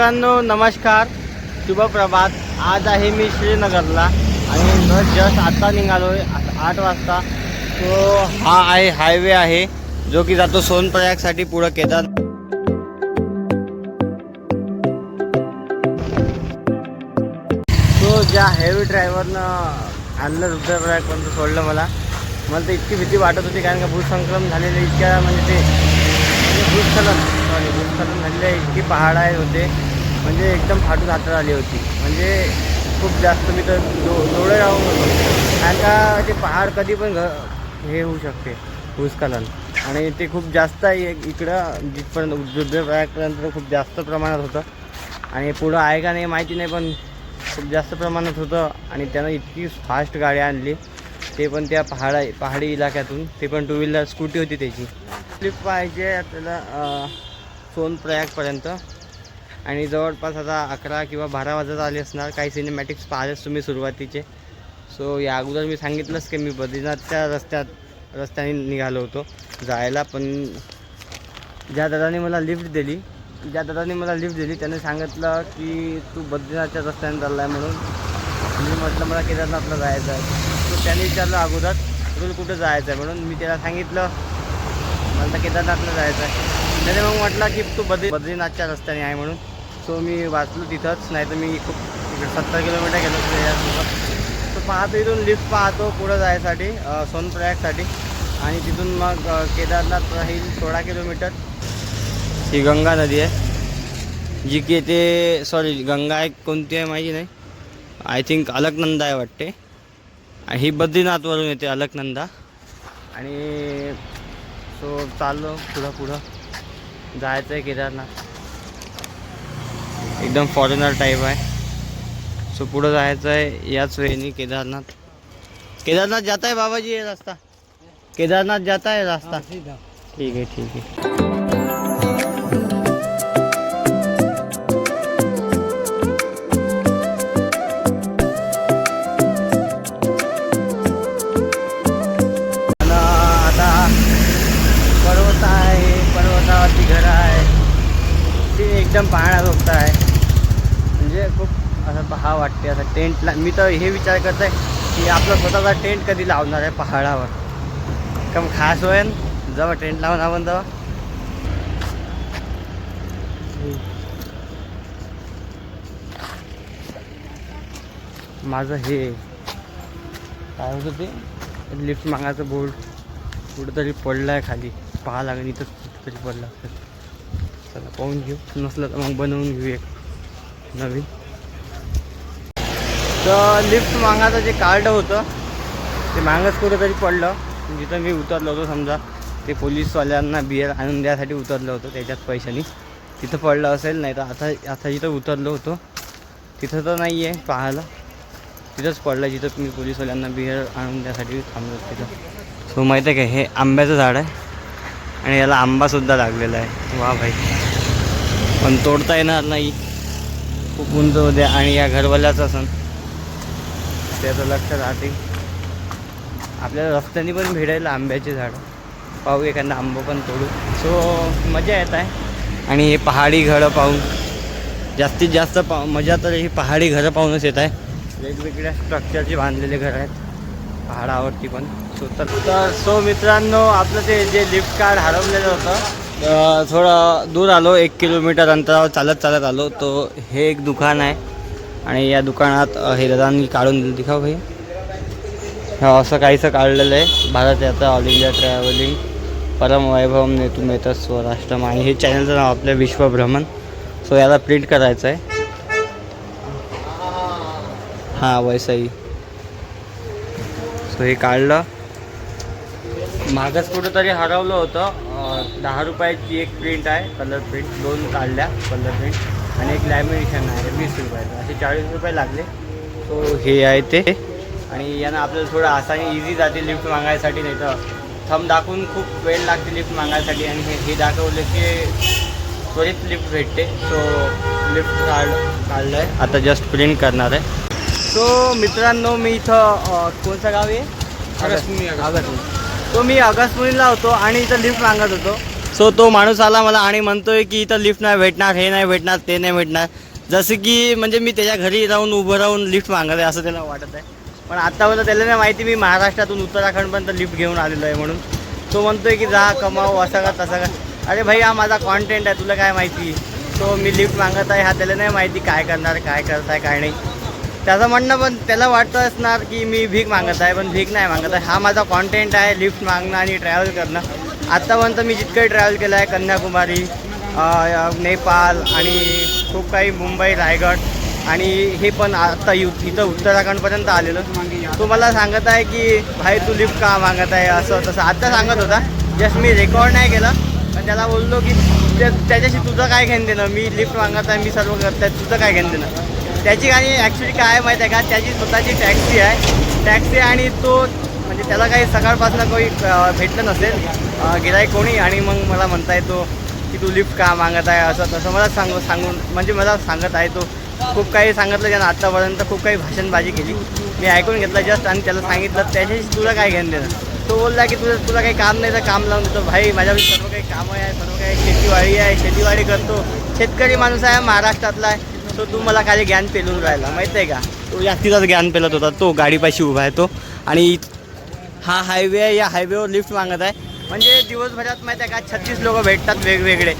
मित्रांनो नमस्कार. शुभ प्रभात. आज आहे मी श्रीनगरला आणि जस्ट आता निघालो आहे आठ वाजता. तो हा आहे हायवे आहे जो की जातो सोनप्रयागसाठी पुढं केदार तो ज्या हेवी ड्रायव्हरनं आणलं रुद्रप्रयागपर्यंत सोडलं मला. मला तर इतकी भीती वाटत होती कारण का भूसंक्रम झालेलं इतक्या म्हणजे ते भूस्खलन सॉरी भूस्खलन झालेलं इतकी पहाड आहे होते. म्हणजे एकदम फाटून हातात आली होती. म्हणजे खूप जास्त मी तर डो डोळे राहून होतो. कारण का ते पहाड कधी पण घ हे होऊ शकते भूस्खलन. आणि ते खूप जास्त आहे इकडं जिथपर्यंत रुद्रप्रयागपर्यंत खूप जास्त प्रमाणात होतं. आणि पुढं आहे का नाही माहिती नाही पण खूप जास्त प्रमाणात होतं. आणि त्यानं इतकी फास्ट गाडी आणली. ते पण त्या पहाडा पहाडी इलाक्यातून. ते पण टू व्हीलर स्कूटी होती त्याची. स्लिप पाहिजे आपल्याला सोनप्रयागपर्यंत. आणि जवळपास आता अकरा किंवा बारा वाजत आले असणार. काही सिनेमॅटिक्स पाहिलेच तुम्ही सुरुवातीचे. सो या अगोदर मी सांगितलंच की मी बद्रीनाथच्या रस्त्यात रस्त्याने निघालो होतो जायला पण ज्या दादाने मला लिफ्ट दिली ज्या दादाने मला लिफ्ट दिली त्याने सांगितलं की तू बद्रीनाथच्या रस्त्याने चालला आहे म्हणून. मी म्हटलं मला केदारनाथला जायचं आहे. सो त्याने विचारलं अगोदर तुला कुठं जायचं आहे म्हणून मी त्याला सांगितलं मला तर केदारनाथला जायचं आहे त्याने मग म्हटलं की तू बद्री बद्रीनाथच्या रस्त्याने आहे म्हणून. सो मी वाचलो तिथंच नाही तर मी खूप सत्तर किलोमीटर गेलो यासोबत तो पाहतो इथून लिफ्ट पाहतो पुढं जायसाठी सोनप्रयागसाठी. आणि तिथून मग केदारनाथ राहील सोळा किलोमीटर. ही गंगा नदी आहे. जी की येते सॉरी गंगा आहे कोणती आहे माहिती नाही. आय थिंक अलकनंदा आहे वाटते. आणि ही बद्रीनाथवरून येते अलकनंदा. आणि सो चाललो पुढं पुढं. जायचं आहे केदारनाथ. एकदम फॉरेनर टाईप आहे. सो पुढं जायचं आहे याच वेळेने केदारनाथ. केदारनाथ जात आहे बाबाजी हे रस्ता? केदारनाथ जात आहे रस्ता? ठीक आहे ठीक आहे. वाटते असं टेंटला मी तर हे विचार करत आहे की आपला स्वतःचा टेंट कधी लावणार आहे पहाडावर? कम खास होईल जेव्हा टेंट लावून आपण तेव्हा माझं हे काय होतं ते? लिफ्ट मागायचं बोर्ड. कुठंतरी पडलं आहे खाली. पहा लागेल इथंच कुठंतरी पडलं असेल. चला पाहून घेऊ. नसलं तर मग बनवून घेऊ एक नवीन. तर लिफ्ट मागाचं जे कार्ड होतं ते मागंच कुठंतरी पडलं. जिथं मी उतरलो होतो समजा ते पोलीसवाल्यांना बियर आणून द्यासाठी उतरलं होतं त्याच्यात पैशानी. तिथं पडलं असेल नाही तर आता आता जिथं उतरलो होतो तिथं तर नाही आहे पाहायला. तिथंच पडलं जिथं मी पोलीसवाल्यांना बियर आणून द्यासाठी थांबलो तिथं. सो माहीत आहे का हे आंब्याचं झाड आहे आणि याला आंबासुद्धा लागलेला आहे. वा भाई. पण तोडता येणार नाही. खूप उंच होते आणि या घरवाल्याचं असं त्याचं लक्ष राहते. आपल्याला रस्त्याने पण भेटायला आंब्याचे झाडं. पाहू एखादा आंबो पण तोडू. सो मजा येत आहे. आणि हे पहाडी घरं पाहून. जास्तीत जास्त पा मजा तर ही पहाडी घरं पाहूनच येत आहे. वेगवेगळ्या स्ट्रक्चरचे बांधलेले घरं आहेत. पहाडावरती पण. सो तर सो मित्रांनो आपलं ते जे लिफ्ट कार्ड हरवलेलं होतं थोडं दूर आलो. एक किलोमीटर अंतरावर चालत चालत आलो. तो हे एक दुकान आहे. आणि या दुकानात हे दादांनी काढून दिलं. दिखाव भाई. हा असं काहीसं काढलेलं आहे. भारत यात्रा ऑल इंडिया ट्रॅव्हलिंग परम वैभव नेतू मेहता स्वराष्ट्रम. आणि हे चॅनलचं नाव आपलं विश्वभ्रमण. सो याला प्रिंट करायचं आहे. हां वैसाई. सो हे काढलं. मागच कुठंतरी हरवलं होतं. दहा रुपयाची एक प्रिंट आहे. कलर प्रिंट दोन काढल्या. कलर प्रिंट आणि एक लॅमिनेशन आहे वीस रुपयाचं असे चाळीस रुपये लागले. सो हे आहे ते. आणि यानं आपल्याला थोडं आसानी इझी जाते लिफ्ट मागायसाठी नाही तर थंब दाखवून खूप वेळ लागते लिफ्ट मागायसाठी. आणि हे हे दाखवलं की त्वरित लिफ्ट भेटते. सो लिफ्ट काढ काढलं आहे आता जस्ट प्रिंट करणार आहे. सो मित्रांनो मी इथं अं, कोणचं गाव आहे? अगस्टमुनी, अगस्टमुनी. अगस्टमुनी तो मी अगस्टमुनीला होतो आणि इथं लिफ्ट मागत होतो. सो तो माणूस आला मला आणि म्हणतोय की इथं लिफ्ट नाही भेटणार हे नाही भेटणार ते नाही भेटणार. जसं की म्हणजे मी त्याच्या घरी राहून उभं राहून लिफ्ट मागत आहे असं त्याला वाटत आहे. पण आत्तापर्यंत त्याला नाही माहिती मी महाराष्ट्रातून उत्तराखंडपर्यंत लिफ्ट घेऊन आलेलो आहे म्हणून. तो म्हणतोय की जा कमाव असं का तसं का. अरे भाई हा माझा कॉन्टेंट आहे तुला काय माहिती? तो मी लिफ्ट मागत आहे हा त्याला नाही माहिती काय करणार काय करत आहे काय नाही. त्याचं म्हणणं पण त्याला वाटतं असणार की मी भीक मागत आहे पण भीक नाही मागत आहे. हा माझा कॉन्टेंट आहे लिफ्ट मागणं आणि ट्रॅव्हल करणं. आत्तापर्यंत मी जितकंही ट्रॅव्हल केलं आहे कन्याकुमारी नेपाल नेपाळ आणि खूप काही मुंबई रायगड आणि हे पण आता यु इथं उत्तराखंडपर्यंत आलेलं. तो मला सांगत आहे की भाई तू लिफ्ट का मागत आहे असं तसं. आत्ता सांगत होता. जस्ट मी रेकॉर्ड नाही केलं पण त्याला बोललो की त्या- त्याच्याशी तुझं काय घेणं देणं? मी लिफ्ट मागत आहे मी सर्व करत आहे तुझं काय घेणं देणं? त्याची गाणी ॲक्च्युली काय आहे माहीत आहे का? त्याची स्वतःची टॅक्सी आहे. टॅक्सी आणि तो म्हणजे त्याला काही सकाळपासून काही भेटलं नसेल. गेलाय कोणी आणि मग मला म्हणता येतो की तू लिफ्ट का मागत आहे असं तसं मला सांगू सांगून म्हणजे मला सांगत आहे तो. खूप काही सांगितलं त्यानं आत्तापर्यंत खूप काही भाषणबाजी केली. मी ऐकून घेतलं जस्ट आणि त्याला सांगितलं त्याच्याशी तुला काय घेणं देणं? तो बोलला की तुझं तुला काही काम नाही तर काम लावून देतो. भाई माझ्याकडे सर्व काही कामं आहे सर्व काही शेतीवाडी आहे शेतीवाडी करतो. शेतकरी माणूस आहे महाराष्ट्रातला आहे. तो तू मला काही ज्ञान पेलून राहिला माहिती आहे का? तो जास्तीचाच ज्ञान पेलत होता. तो गाडीपाशी उभा आहे तो. आणि हा हायवे आहे या हायवेवर लिफ्ट मागत आहे. म्हणजे दिवसभरात माहिती आहे का छत्तीस लोक भेटतात वेगवेगळे.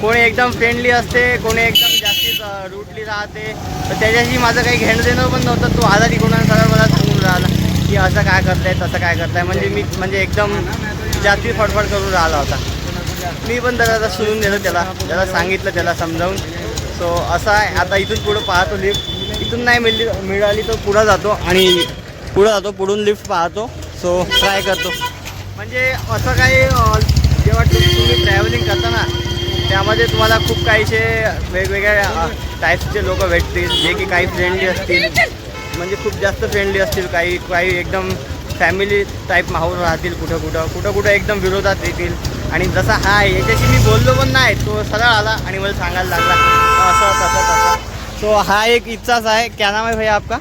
कोणी एकदम फ्रेंडली असते कोणी एकदम जास्तीच रूटली राहते. तर त्याच्याशी माझं काही घेणं देणं पण नव्हतं. तो आजारी कोणाला सरळ मला सांगून राहिला की असं काय करताय तसं काय करताय. म्हणजे मी म्हणजे एकदम जास्ती फडफड करून राहिला होता. मी पण त्याला आता सोडून दिलं त्याला त्याला सांगितलं त्याला समजावून. सो असं आहे. आता इथून पुढं पाहतो लिफ्ट इथून नाही मिळली मिळाली तर पुढं जातो आणि पुढं जातो पुढून लिफ्ट पाहतो. सो ट्राय करतो. म्हणजे असं काही जेव्हा तुम्ही तुम्ही ट्रॅव्हलिंग करता ना त्यामध्ये तुम्हाला खूप काहीसे वेगवेगळ्या टाईप्सचे लोक भेटतील जे की काही फ्रेंडली असतील. म्हणजे खूप जास्त फ्रेंडली असतील काही काही एकदम फॅमिली टाईप माहोल राहतील कुठं कुठं कुठं कुठं एकदम विरोधात येतील. आणि जसा हा आहे याच्याशी मी बोललो पण नाही तो सरळ आला आणि मला सांगायला लागला. असं तसं तसं. सो हा एक इच्छाच आहे. क्या नाम आहे भाई आपका?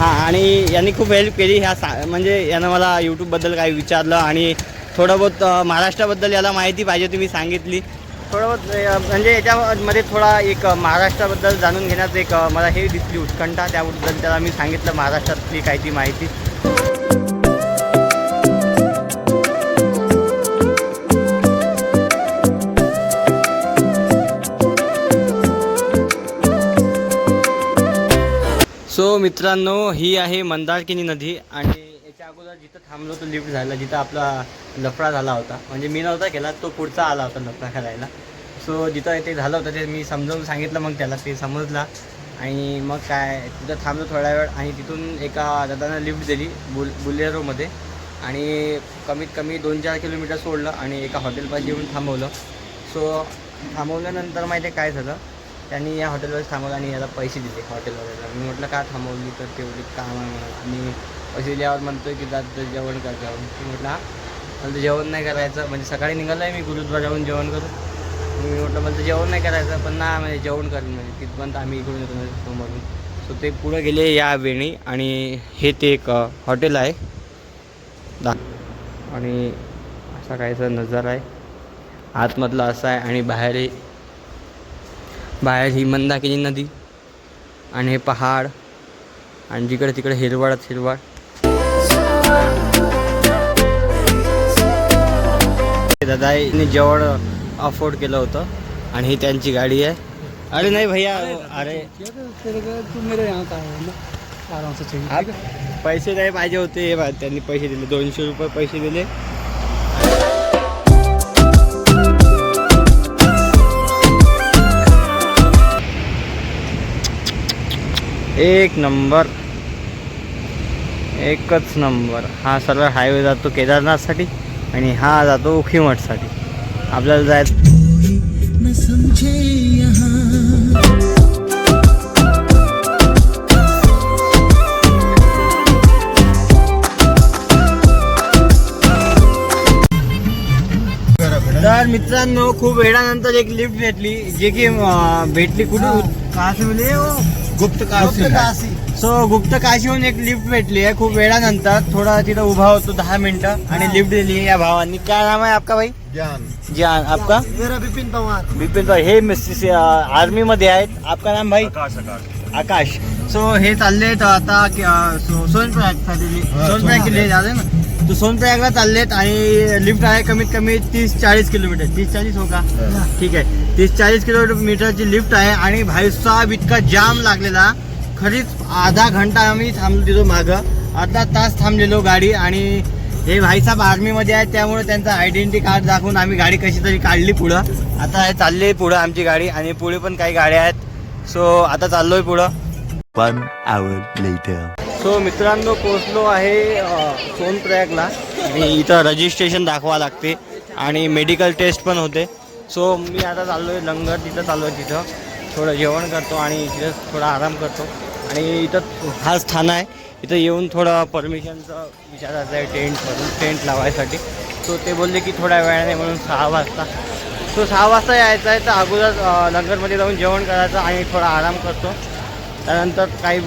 हां आणि यांनी खूप हेल्प केली. ह्या सा म्हणजे यानं मला यूट्यूबबद्दल काही विचारलं आणि थोडं बहुत महाराष्ट्राबद्दल याला माहिती पाहिजे तुम्ही मी सांगितली. थोडं बहुत म्हणजे याच्यामध्ये थोडा एक महाराष्ट्राबद्दल जाणून घेण्याचं एक मला हे दिसली उत्कंठा त्याबद्दल त्याला मी सांगितलं महाराष्ट्रातली काही ती माहिती. सो मित्रांनो ही आहे मंदारकिनी नदी आणि याच्या अगोदर जिथं थांबलो तो लिफ्ट झाला जिथं आपला लफडा झाला होता. म्हणजे मी नव्हता केला तो पुढचा आला होता लफडा करायला. सो जिथं ते झालं होतं ते मी समजावून सांगितलं मग त्याला ते समजला. आणि मग काय तिथं थांबलो थोडा वेळ आणि तिथून एका दादानं लिफ्ट दिली बुल बुलेरोमध्ये. आणि कमीत कमी दोन चार किलोमीटर सोडलं आणि एका हॉटेलपाशी येऊन थांबवलं. सो थांबवल्यानंतर माहिती काय झालं? त्यांनी या हॉटेलवर थांबवलं आणि याला पैसे दिले हॉटेलवाल्याला मी म्हटलं का थांबवली तर तेवढी काम आहे म्हणून. आणि पैसे दिल्यावर म्हणतोय की जात जेवण कर जाऊन मी म्हटलं मला तर जेवण नाही करायचं. म्हणजे सकाळी निघालं आहे मी गुरुद्वाराहून जेवण करू मी म्हटलं मला तर जेवण नाही करायचं पण ना म्हणजे जेवण करेन म्हणजे तिथपर्यंत आम्ही इकडून येतो म्हणजे समोरून सो ते पुढं गेले या वेळी आणि हे ते एक हॉटेल आहे. दा आणि असा काहीचा नजारा आहे. आतमधला असा आहे आणि बाहेरही बाहेर ही मंदाकिनी नदी आणि हे पहाड आणि जिकडे तिकडे हिरवळच हिरवळ. दादा जेवण अफोर्ड केलं होतं आणि ही त्यांची गाडी आहे. अरे नाही भैया अरे है? पैसे नाही पाहिजे होते हे त्यांनी पैसे दिले दोनशे रुपये पैसे दिले. एक नंबर. एकच नंबर. हा सरळ हायवे जातो केदारनाथसाठी आणि हा जातो उखीमठसाठी. आपल्याला जाय तर मित्रांनो खूप वेळानंतर एक लिफ्ट भेटली जे की भेटली कुठे कहा गुप्त काशी सो गुप्त काशीहून एक लिफ्ट भेटली आहे. खूप वेळानंतर थोडा तिथं उभा होतो दहा मिनिटं आणि लिफ्ट दिली आहे या भावांनी. काय नाम आहे आपका भाई? ज्ञान. आपका? मेरा विपिन पवार. बिपिन भाई हे आर्मी मध्ये आहेत. आपका नाम भाई? आकाश आकाश. आकाश. सो हे चालले तर आता सोनप्रयागसाठी हा, सोनप्रयाग. किल्ले झाले ना? तो सोनप्रयागला चाललेत आणि लिफ्ट आहे कमीत कमी तीस चाळीस किलोमीटर. तीस चाळीस हो का? ठीक आहे. तीस चाळीस किलोमीटरची लिफ्ट आहे आणि भाई साहेब इतका जाम लागलेला. खरीच आधा घंटा आम्ही थांबलो तिथं मागं. अर्धा तास थांबलेलो गाडी आणि हे भाईसाहेब आर्मीमध्ये आहेत त्यामुळे त्यांचं आयडेंटिटी कार्ड दाखवून आम्ही गाडी कशी तरी काढली पुढं. आता हे चालली पुढं आमची गाडी आणि पुढे पण काही गाड्या आहेत. सो आता चाललोय पुढं. One hour later. सो मित्रांनो पोचलो आहे सोनप्रयागला. आणि इथं रजिस्ट्रेशन दाखवा लागते. आणि मेडिकल टेस्ट पण होते. सो मी आता चाललो आहे लंगर तिथं चाललो आहे तिथं. थोडं जेवण करतो आणि तिथं थोडा आराम करतो. आणि इथं हाच ठाणा आहे. इथं येऊन थोडं परमिशनचं विचारायचं आहे टेंटमधून टेंट लावायसाठी. सो ते बोलले की थोड्या वेळाने म्हणून सहा वाजता. सो सहा वाजता यायचं आहे तर अगोदर लंगरमध्ये जाऊन जेवण करायचं आणि थोडा आराम करतो. त्यानंतर काही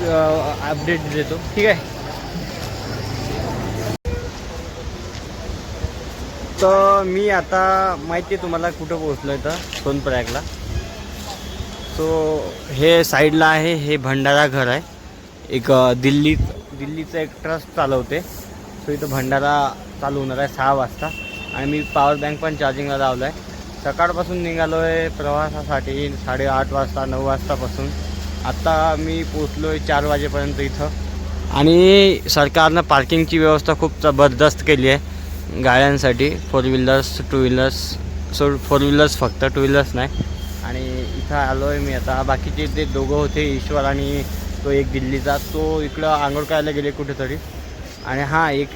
अपडेट देतो. ठीक आहे? तर मी आता माहिती आहे तुम्हाला कुठं पोहोचलो आहे तर सोनप्रयागला. सो हे साईडला आहे हे भंडारा घर आहे. एक दिल्ली दिल्लीचं एक ट्रस्ट चालवते. सो इथं भंडारा चालू होणार आहे सहा वाजता. आणि मी पॉवर बँक पण चार्जिंगला लावलं आहे सकाळपासून निघालो आहे प्रवासासाठी साडेआठ वाजता नऊ वाजतापासून. आत्ता मी पोचलो आहे चार वाजेपर्यंत इथं. आणि सरकारनं पार्किंगची व्यवस्था खूप जबरदस्त केली आहे. गाड्यांसाठी four wheelers two wheelers so four wheelers फक्त टू व्हीलर्स नाही. आणि इथं आलो आहे मी आता. बाकीचे ते दोघं होते ईश्वर आणि तो एक दिल्लीचा तो इकडं आंघोळ करायला गेले कुठेतरी. आणि हां एक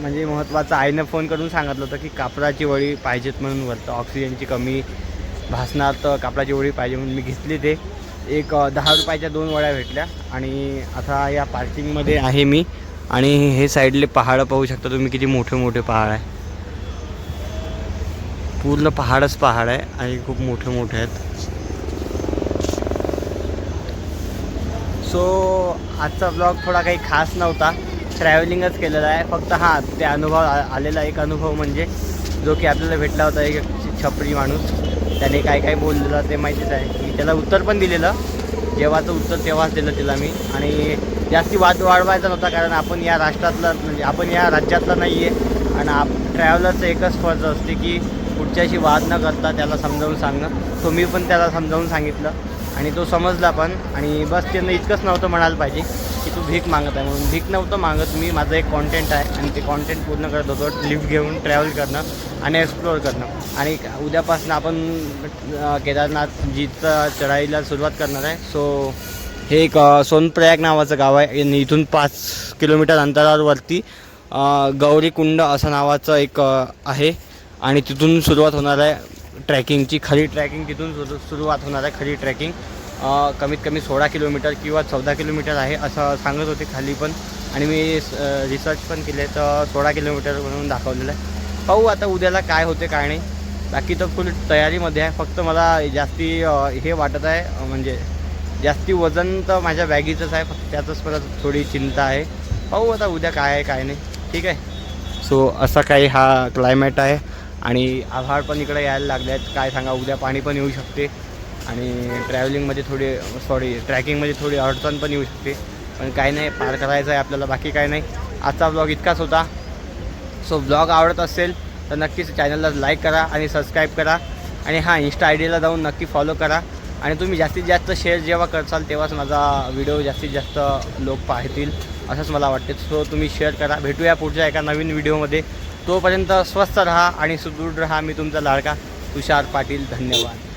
म्हणजे महत्त्वाचं आईनं फोन करून सांगितलं होतं की कापडाची वळी पाहिजेत म्हणून वरतं. ऑक्सिजनची कमी भासणार तर कापडाची वळी पाहिजे म्हणून मी घेतली ते. एक दहा रुपयाच्या दोन वड्या भेटल्या. आणि आता या पार्किंगमध्ये आहे मी. आणि हे साईडले पहाडं पाहू शकता तुम्ही किती मोठे मोठे पहाड आहे. पूर्ण पहाडच पहाड आहे आणि खूप मोठे मोठे आहेत. सो आजचा ब्लॉग थोडा काही खास नव्हता. ट्रॅव्हलिंगच केलेला आहे. फक्त हां ते अनुभव आ- आलेला एक अनुभव म्हणजे जो की आपल्याला भेटला होता एक छपरी माणूस. त्याने काय काय बोललेलं ते माहितीच आहे. मी त्याला उत्तर पण दिलेलं. जेव्हाचं उत्तर तेव्हाच दिलं तिला मी. आणि जास्ती वाद वाढवायचा नव्हता कारण आपण या राष्ट्रातलं म्हणजे आपण या राज्यातला नाही आहे आणि आप ट्रॅव्हलरचं एकच फर्ज असते की पुढच्याशी वाद न करता त्याला समजावून सांगणं. तो मी पण त्याला समजावून सांगितलं. आणि तो समजला पण. आणि बस त्यांना इतकंच नव्हतं म्हणायला पाहिजे. तू भीक मागत आहे म्हणून. भीक नव्हतं मागत मी माझं एक कॉन्टेंट आहे आणि ते कॉन्टेंट पूर्ण करत होतो लिफ्ट घेऊन ट्रॅव्हल करणं आणि एक्सप्लोअर करणं. आणि उद्यापासून आपण केदारनाथ जीचा चढाईला सुरुवात करणार आहे. सो हे एक सोनप्रयाग नावाचं गाव आहे. आणि इथून पाच किलोमीटर अंतरावरती गौरीकुंड असं नावाचं एक आहे. आणि तिथून सुरुवात होणार आहे ट्रॅकिंगची. खरी ट्रॅकिंग तिथून सुरू सुरुवात होणार आहे खरी ट्रॅकिंग. कमीत कमी सोळा किलोमीटर किंवा चौदा किलोमीटर आहे असं सांगत होते खाली पण. आणि मी रिसर्च पण केले तर सोळा किलोमीटर म्हणून दाखवलेलं आहे. पाहू आता उद्याला काय होते काय नाही. बाकी तर फुल तयारीमध्ये आहे. फक्त मला जास्ती हे वाटत आहे म्हणजे जास्ती वजन तर माझ्या बॅगीचंच आहे. फक्त त्यातच परत थोडी चिंता आहे. पाहू आता उद्या काय आहे काय नाही. ठीक आहे. सो असा काही हा क्लायमेट आहे. आणि आभाळ पण इकडे यायला लागले आहेत काय सांगा उद्या पाणी पण येऊ शकते. आणि ट्रॅव्हलिंगमध्ये थोडी सॉरी ट्रॅकिंगमध्ये थोडी अडचण पण येऊ शकते. पण काही नाही पार करायचं आहे आपल्याला बाकी काय नाही. आजचा ब्लॉग इतकाच होता. सो ब्लॉग आवडत असेल तर नक्कीच चॅनलला लाईक करा आणि सबस्क्राईब करा. आणि हां इन्स्टा आय डीला जाऊन नक्की फॉलो करा. आणि तुम्ही जास्तीत जास्त शेअर जेव्हा करसाल तेव्हाच माझा व्हिडिओ जास्तीत जास्त लोक पाहतील असंच मला वाटते. सो तुम्ही शेअर करा. भेटूया पुढच्या एका नवीन व्हिडिओमध्ये तोपर्यंत स्वस्थ राहा आणि सुदृढ राहा. मी तुमचा लाडका तुषार पाटील. धन्यवाद.